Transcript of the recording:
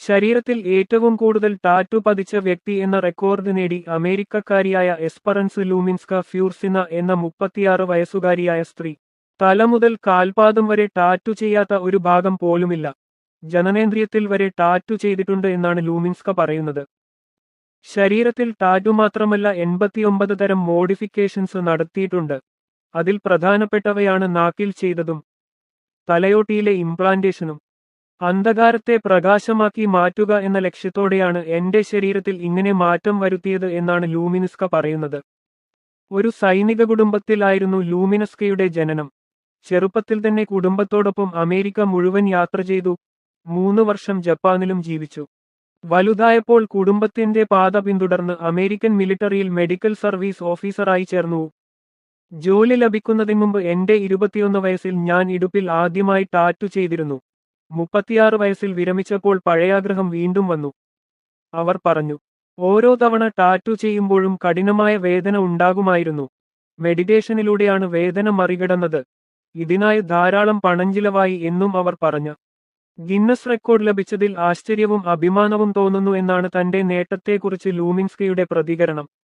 ശരീരത്തിൽ ഏറ്റവും കൂടുതൽ ടാറ്റു പതിച്ച വ്യക്തി എന്ന റെക്കോർഡ് നേടി അമേരിക്കക്കാരിയായ എസ്പറൻസ് ലൂമിൻസ്ക ഫ്യൂർസിന എന്ന മുപ്പത്തിയാറ് വയസ്സുകാരിയായ സ്ത്രീ. തല മുതൽ കാൽപാദം വരെ ടാറ്റു ചെയ്യാത്ത ഒരു ഭാഗം പോലുമില്ല. ജനനേന്ദ്രിയത്തിൽ വരെ ടാറ്റു ചെയ്തിട്ടുണ്ട് എന്നാണ് ലൂമിൻസ്ക പറയുന്നത്. ശരീരത്തിൽ ടാറ്റു മാത്രമല്ല എൺപത്തിയൊമ്പത് തരം മോഡിഫിക്കേഷൻസ് നടത്തിയിട്ടുണ്ട്. അതിൽ പ്രധാനപ്പെട്ടവയാണ് നാക്കിൽ ചെയ്തതും തലയോട്ടിയിലെ ഇംപ്ലാന്റേഷനും അന്ധകാരത്തെ പ്രകാശമാക്കി മാറ്റുക എന്ന ലക്ഷ്യത്തോടെയാണ് എന്റെ ശരീരത്തിൽ ഇങ്ങനെ മാറ്റം വരുത്തിയത് എന്നാണ് ലൂമിനിസ്ക പറയുന്നത്. ഒരു സൈനിക കുടുംബത്തിലായിരുന്നു ലൂമിനസ്കയുടെ ജനനം. ചെറുപ്പത്തിൽ തന്നെ കുടുംബത്തോടൊപ്പം അമേരിക്ക മുഴുവൻ യാത്ര ചെയ്തു മൂന്ന് വർഷം ജപ്പാനിലും ജീവിച്ചു. വലുതായപ്പോൾ കുടുംബത്തിന്റെ പാത പിന്തുടർന്ന് അമേരിക്കൻ മിലിറ്ററിയിൽ മെഡിക്കൽ സർവീസ് ഓഫീസറായി ചേർന്നു. ജോലി ലഭിക്കുന്നതിന് മുമ്പ് എന്റെ ഇരുപത്തിയൊന്ന് വയസ്സിൽ ഞാൻ ഇടുപ്പിൽ ആദ്യമായി ടാറ്റു ചെയ്തിരുന്നു. മുപ്പത്തിയാറ് വയസ്സിൽ വിരമിച്ചപ്പോൾ പഴയാഗ്രഹം വീണ്ടും വന്നു. അവർ പറഞ്ഞു ഓരോ തവണ ടാറ്റു ചെയ്യുമ്പോഴും കഠിനമായ വേദന ഉണ്ടാകുമായിരുന്നു. മെഡിറ്റേഷനിലൂടെയാണ് വേദന മറികടന്നത്. ഇതിനായി ധാരാളം പണഞ്ചിലവായി എന്നും അവർ പറഞ്ഞു. ഗിന്നസ് റെക്കോർഡ് ലഭിച്ചതിൽ ആശ്ചര്യവും അഭിമാനവും തോന്നുന്നു എന്നാണ് തന്റെ നേട്ടത്തെക്കുറിച്ച് ലൂമിൻസ്കിയുടെ പ്രതികരണം.